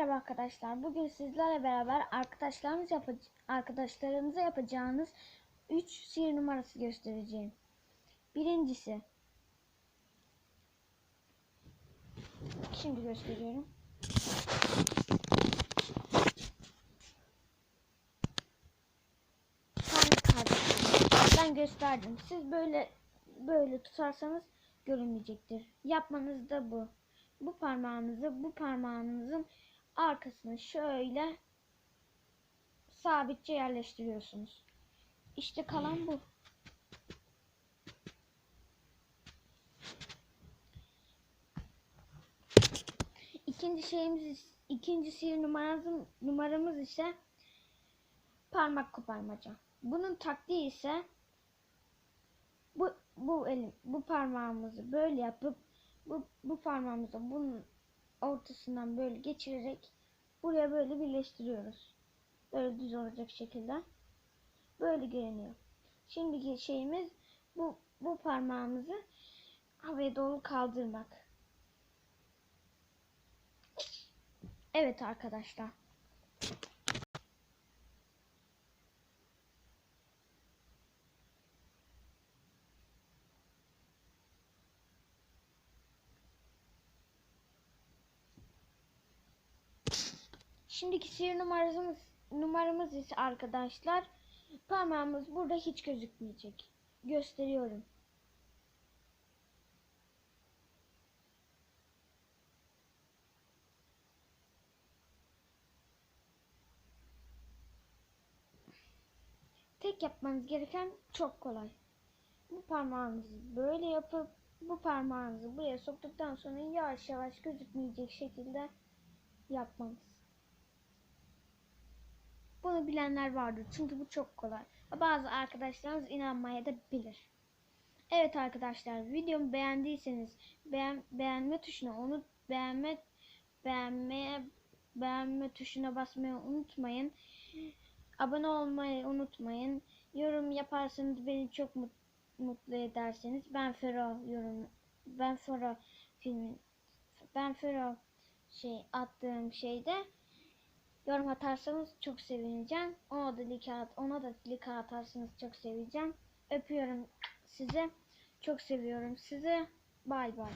Merhaba arkadaşlar. Bugün sizlerle beraber arkadaşlarımız yapa arkadaşlarımıza yapacağınız 3 sihir numarası göstereceğim. Birincisi. Şimdi gösteriyorum. Ben gösterdim. Siz böyle böyle tutarsanız görünmeyecektir. Yapmanız da bu. Bu parmağınızı bu parmağınızın arkasına şöyle sabitçe yerleştiriyorsunuz. İşte kalan bu. İkinci şeyimiz ikinci sihir numaramız, numaramız ise parmak koparmaca. Bunun taktiği ise bu bu elim bu parmağımızı böyle yapıp bu bu parmağımızı bunun ortasından böyle geçirerek buraya böyle birleştiriyoruz. Böyle düz olacak şekilde. Böyle görünüyor. Şimdiki şeyimiz bu bu parmağımızı havaya doğru kaldırmak. Evet arkadaşlar. Şimdiki sihir numaramız numaramız ise arkadaşlar parmağımız burada hiç gözükmeyecek. Gösteriyorum. Tek yapmanız gereken çok kolay. Bu parmağınızı böyle yapıp bu parmağınızı buraya soktuktan sonra yavaş yavaş gözükmeyecek şekilde yapmanız. Bunu bilenler vardır çünkü bu çok kolay. Bazı arkadaşlarınız inanmaya da bilir. Evet arkadaşlar videomu beğendiyseniz beğen, beğenme tuşuna unut beğenme beğenmeye beğenme tuşuna basmayı unutmayın. Abone olmayı unutmayın. Yorum yaparsanız beni çok mut, mutlu ederseniz ben Fero yorum ben Fero filmi ben Fero şey attığım şeyde yorum atarsanız çok sevineceğim. Ona da like at, ona da like atarsanız çok seveceğim. Öpüyorum sizi. Çok seviyorum sizi. Bay bay.